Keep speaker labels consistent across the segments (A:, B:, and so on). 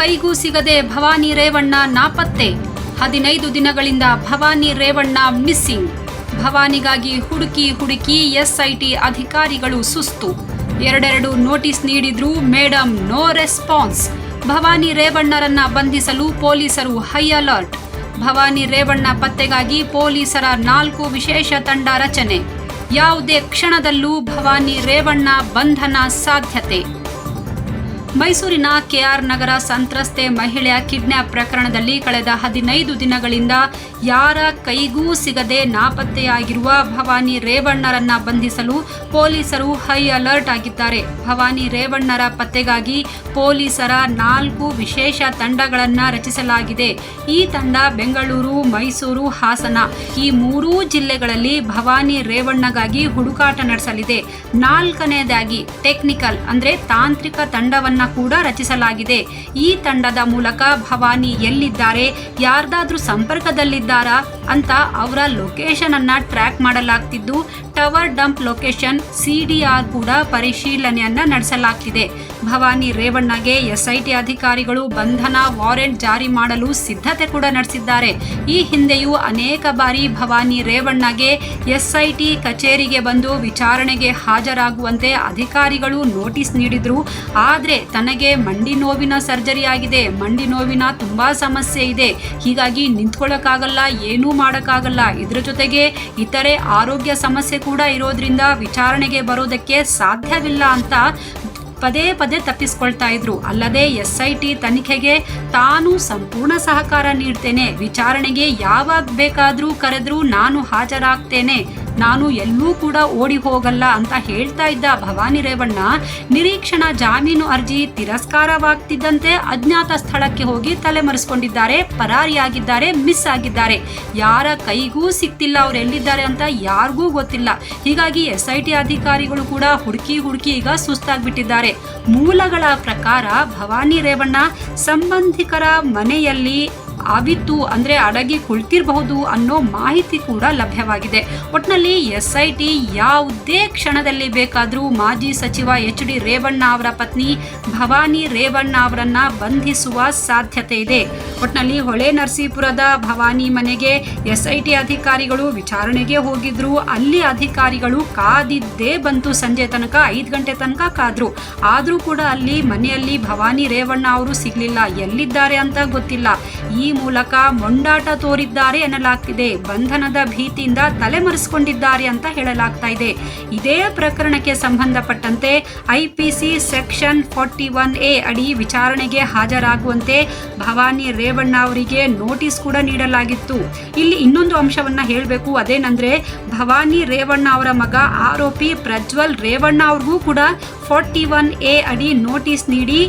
A: ಕೈಗೂ ಸಿಗದೆ ಭವಾನಿ ರೇವಣ್ಣ ನಾಪತ್ತೆ. ಹದಿನೈದು ದಿನಗಳಿಂದ ಭವಾನಿ ರೇವಣ್ಣ ಮಿಸ್ಸಿಂಗ್. ಭವಾನಿಗಾಗಿ ಹುಡುಕಿ ಹುಡುಕಿ ಎಸ್ಐಟಿ ಅಧಿಕಾರಿಗಳು ಸುಸ್ತು. ಎರಡೆರಡು ನೋಟಿಸ್ ನೀಡಿದ್ರೂ ಮೇಡಮ್ ನೋ ರೆಸ್ಪಾನ್ಸ್. ಭವಾನಿ ರೇವಣ್ಣರನ್ನ ಬಂಧಿಸಲು ಪೊಲೀಸರು ಹೈ ಅಲರ್ಟ್. ಭವಾನಿ ರೇವಣ್ಣ ಪತ್ತೆಗಾಗಿ ಪೊಲೀಸರ ನಾಲ್ಕು ವಿಶೇಷ ತಂಡ ರಚನೆ. ಯಾವುದೇ ಕ್ಷಣದಲ್ಲೂ ಭವಾನಿ ರೇವಣ್ಣ ಬಂಧನ ಸಾಧ್ಯತೆ. ಮೈಸೂರಿನ ಕೆಆರ್ ನಗರ ಸಂತ್ರಸ್ತೆ ಮಹಿಳೆಯ ಕಿಡ್ನ್ಯಾಪ್ ಪ್ರಕರಣದಲ್ಲಿ ಕಳೆದ ಹದಿನೈದು ದಿನಗಳಿಂದ ಯಾರ ಕೈಗೂ ಸಿಗದೆ ನಾಪತ್ತೆಯಾಗಿರುವ ಭವಾನಿ ರೇವಣ್ಣರನ್ನ ಬಂಧಿಸಲು ಪೊಲೀಸರು ಹೈ ಅಲರ್ಟ್ ಆಗಿದ್ದಾರೆ. ಭವಾನಿ ರೇವಣ್ಣರ ಪತ್ತೆಗಾಗಿ ಪೊಲೀಸರ ನಾಲ್ಕು ವಿಶೇಷ ತಂಡಗಳನ್ನು ರಚಿಸಲಾಗಿದೆ. ಈ ತಂಡ ಬೆಂಗಳೂರು, ಮೈಸೂರು, ಹಾಸನ ಈ ಮೂರೂ ಜಿಲ್ಲೆಗಳಲ್ಲಿ ಭವಾನಿ ರೇವಣ್ಣಗಾಗಿ ಹುಡುಕಾಟ ನಡೆಸಲಿದೆ. ನಾಲ್ಕನೇದಾಗಿ ಟೆಕ್ನಿಕಲ್ ಅಂದ್ರೆ ತಾಂತ್ರಿಕ ತಂಡವನ್ನು ಕೂಡ ರಚಿಸಲಾಗಿದೆ. ಈ ತಂಡದ ಮೂಲಕ ಭವಾನಿ ಎಲ್ಲಿದ್ದಾರೆ, ಯಾರ್ದಾದ್ರೂ ಸಂಪರ್ಕದಲ್ಲಿದ್ದಾರಾ ಅಂತ ಅವರ ಲೊಕೇಶನ್ ಅನ್ನ ಟ್ರ್ಯಾಕ್ ಮಾಡಲಾಗ್ತಿದ್ದು ಟವರ್ ಡಂಪ್ ಲೊಕೇಶನ್ ಸಿಡಿಆರ್ ಕೂಡ ಪರಿಶೀಲನೆಯನ್ನ ನಡೆಸಲಾಗ್ತಿದೆ. ಭವಾನಿ ರೇವಣ್ಣಗೆ ಎಸ್ಐಟಿ ಅಧಿಕಾರಿಗಳು ಬಂಧನ ವಾರೆಂಟ್ ಜಾರಿ ಮಾಡಲು ಸಿದ್ಧತೆ ಕೂಡ ನಡೆಸಿದ್ದಾರೆ. ಈ ಹಿಂದೆಯೂ ಅನೇಕ ಬಾರಿ ಭವಾನಿ ರೇವಣ್ಣಗೆ ಎಸ್ಐಟಿ ಕಚೇರಿಗೆ ಬಂದು ವಿಚಾರಣೆಗೆ ಹಾಜರಾಗುವಂತೆ ಅಧಿಕಾರಿಗಳು ನೋಟಿಸ್ ನೀಡಿದ್ರು. ಆದರೆ ತನಗೆ ಮಂಡಿ ನೋವಿನ ಸರ್ಜರಿ ಆಗಿದೆ. ಮಂಡಿ ನೋವಿನ ತುಂಬಾ ಸಮಸ್ಯೆ ಇದೆ. ಹೀಗಾಗಿ ನಿಂತ್ಕೊಳ್ಳೋಕ್ಕಾಗಲ್ಲ ಏನೂ ಮಾಡೋಕ್ಕಾಗಲ್ಲ. ಇದರ ಜೊತೆಗೆ ಇತರೆ ಆರೋಗ್ಯ ಸಮಸ್ಯೆ ಕೂಡ ಇರೋದ್ರಿಂದ ವಿಚಾರಣೆಗೆ ಬರೋದಕ್ಕೆ ಸಾಧ್ಯವಿಲ್ಲ ಅಂತ ಪದೇ ಪದೇ ತಪ್ಪಿಸ್ಕೊಳ್ತಾ ಇದ್ರು. ಅಲ್ಲದೆ ಎಸ್ ಐ ಟಿ ತನಿಖೆಗೆ ತಾನು ಸಂಪೂರ್ಣ ಸಹಕಾರ ನೀಡ್ತೇನೆ. ವಿಚಾರಣೆಗೆ ಯಾವಾಗ ಬೇಕಾದರೂ ಕರೆದರೂ ನಾನು ಹಾಜರಾಗ್ತೇನೆ. ನಾನು ಎಲ್ಲೂ ಕೂಡ ಓಡಿ ಹೋಗಲ್ಲ ಅಂತ ಹೇಳ್ತಾ ಇದ್ದ ಭವಾನಿ ರೇವಣ್ಣ, ನಿರೀಕ್ಷಣಾ ಜಾಮೀನು ಅರ್ಜಿ ತಿರಸ್ಕಾರವಾಗ್ತಿದ್ದಂತೆ ಅಜ್ಞಾತ ಸ್ಥಳಕ್ಕೆ ಹೋಗಿ ತಲೆಮರೆಸ್ಕೊಂಡಿದ್ದಾರೆ ಪರಾರಿಯಾಗಿದ್ದಾರೆ, ಮಿಸ್ ಆಗಿದ್ದಾರೆ. ಯಾರ ಕೈಗೂ ಸಿಕ್ತಿಲ್ಲ ಅವ್ರು ಎಲ್ಲಿದ್ದಾರೆ ಅಂತ ಯಾರಿಗೂ ಗೊತ್ತಿಲ್ಲ. ಹೀಗಾಗಿ ಎಸ್ ಐ ಟಿ ಅಧಿಕಾರಿಗಳು ಕೂಡ ಹುಡುಕಿ ಹುಡುಕಿ ಈಗ ಸುಸ್ತಾಗ್ಬಿಟ್ಟಿದ್ದಾರೆ. ಮೂಲಗಳ ಪ್ರಕಾರ ಭವಾನಿ ರೇವಣ್ಣ, ಸಂಬಂಧಿಕರ ಮನೆಯಲ್ಲಿ ಅವಿತು ಅಂದ್ರೆ ಅಡಗಿ ಕುಳಿತಿರಬಹುದು ಅನ್ನೋ ಮಾಹಿತಿ ಕೂಡ ಲಭ್ಯವಾಗಿದೆ. ಒಟ್ನಲ್ಲಿ ಎಸ್ ಐ ಟಿ ಯಾವುದೇ ಕ್ಷಣದಲ್ಲಿ ಬೇಕಾದರೂ ಮಾಜಿ ಸಚಿವ ಎಚ್ ಡಿ ರೇವಣ್ಣ ಅವರ ಪತ್ನಿ ಭವಾನಿ ರೇವಣ್ಣ ಅವರನ್ನ ಬಂಧಿಸುವ ಸಾಧ್ಯತೆ ಇದೆ. ಒಟ್ನಲ್ಲಿ ಹೊಳೆ ನರಸೀಪುರದ ಭವಾನಿ ಮನೆಗೆ ಎಸ್ ಐ ಟಿ ಅಧಿಕಾರಿಗಳು ವಿಚಾರಣೆಗೆ ಹೋಗಿದ್ರು. ಅಲ್ಲಿ ಅಧಿಕಾರಿಗಳು ಕಾದಿದ್ದೇ ಬಂತು. ಸಂಜೆ ತನಕ ಐದು ಗಂಟೆ ತನಕ ಕಾದ್ರು. ಆದರೂ ಕೂಡ ಅಲ್ಲಿ ಮನೆಯಲ್ಲಿ ಭವಾನಿ ರೇವಣ್ಣ ಅವರು ಸಿಗ್ಲಿಲ್ಲ. ಎಲ್ಲಿದ್ದಾರೆ ಅಂತ ಗೊತ್ತಿಲ್ಲ. ಈ ಮೂಲಕ ಮೊಂಡಾಟ ತೋರಿದ್ದಾರೆ ಎನ್ನಲಾಗ್ತಿದೆ. ಬಂಧನದ ಭೀತಿಯಿಂದ ತಲೆಮರೆಸಿಕೊಂಡಿದ್ದಾರೆ ಅಂತ ಹೇಳಲಾಗ್ತಾ ಇದೆ. ಇದೇ ಪ್ರಕರಣಕ್ಕೆ ಸಂಬಂಧಪಟ್ಟಂತೆ IPC section forty one A ಅಡಿ ವಿಚಾರಣೆಗೆ ಹಾಜರಾಗುವಂತೆ ಭವಾನಿ ರೇವಣ್ಣ ಅವರಿಗೆ ನೋಟಿಸ್ ಕೂಡ ನೀಡಲಾಗಿತ್ತು. ಇಲ್ಲಿ ಇನ್ನೊಂದು ಅಂಶವನ್ನ ಹೇಳಬೇಕು. ಅದೇನಂದ್ರೆ ಭವಾನಿ ರೇವಣ್ಣ ಅವರ ಮಗ ಆರೋಪಿ ಪ್ರಜ್ವಲ್ ರೇವಣ್ಣ ಅವ್ರಿಗೂ ಕೂಡ ಫಾರ್ಟಿ ಒನ್ ಎ ಅಡಿ ನೋಟಿಸ್ ನೀಡಿ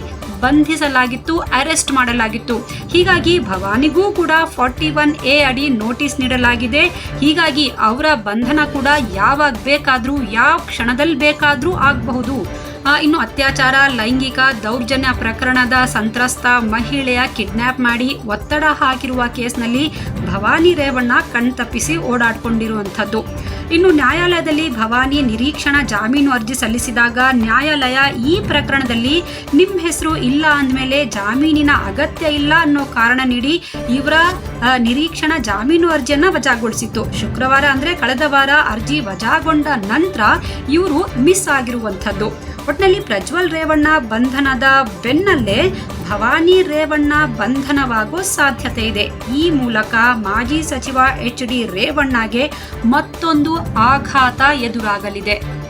A: ಬಂಧಿಸಲಾಗಿತ್ತು, ಅರೆಸ್ಟ್ ಮಾಡಲಾಗಿತ್ತು. ಹೀಗಾಗಿ ಭವಾನಿಗೂ ಕೂಡ ಫಾರ್ಟಿ ಒನ್ ಎ ಅಡಿ ನೋಟಿಸ್ ನೀಡಲಾಗಿದೆ. ಹೀಗಾಗಿ ಅವರ ಬಂಧನ ಕೂಡ ಯಾವಾಗ ಬೇಕಾದರೂ, ಯಾವ ಕ್ಷಣದಲ್ಲಿ ಬೇಕಾದರೂ ಆಗಬಹುದು. ಇನ್ನು ಅತ್ಯಾಚಾರ, ಲೈಂಗಿಕ ದೌರ್ಜನ್ಯ ಪ್ರಕರಣದ ಸಂತ್ರಸ್ತ ಮಹಿಳೆಯ ಕಿಡ್ನ್ಯಾಪ್ ಮಾಡಿ ಒತ್ತಡ ಹಾಕಿರುವ ಕೇಸ್ನಲ್ಲಿ ಭವಾನಿ ರೇವಣ್ಣ ಕಣ್ತಪ್ಪಿಸಿ ಓಡಾಡ್ಕೊಂಡಿರುವಂಥದ್ದು. ಇನ್ನು ನ್ಯಾಯಾಲಯದಲ್ಲಿ ಭವಾನಿ ನಿರೀಕ್ಷಣಾ ಜಾಮೀನು ಅರ್ಜಿ ಸಲ್ಲಿಸಿದಾಗ ನ್ಯಾಯಾಲಯ ಈ ಪ್ರಕರಣದಲ್ಲಿ ನಿಮ್ಮ ಹೆಸರು ಇಲ್ಲ ಅಂದಮೇಲೆ ಜಾಮೀನಿನ ಅಗತ್ಯ ಇಲ್ಲ ಅನ್ನೋ ಕಾರಣ ನೀಡಿ ಇವರ ನಿರೀಕ್ಷಣಾ ಜಾಮೀನು ಅರ್ಜಿಯನ್ನ ವಜಾಗೊಳಿಸಿತ್ತು. ಶುಕ್ರವಾರ ಅಂದ್ರೆ ಕಳೆದ ವಾರ ಅರ್ಜಿ ವಜಾಗೊಂಡ ನಂತರ ಇವರು ಮಿಸ್ ಆಗಿರುವಂಥದ್ದು. ಒಟ್ಟಿನಲ್ಲಿ ಪ್ರಜ್ವಲ್ ರೇವಣ್ಣ ಬಂಧನದ ಬೆನ್ನಲ್ಲೇ ಭವಾನಿ ರೇವಣ್ಣ ಬಂಧನವಾಗೋ ಸಾಧ್ಯತೆ ಇದೆ. ಈ ಮೂಲಕ ಮಾಜಿ ಸಚಿವ ಎಚ್ ಡಿ ರೇವಣ್ಣಗೆ ಮತ್ತೊಂದು ಆಘಾತ ಎದುರಾಗಲಿದೆ.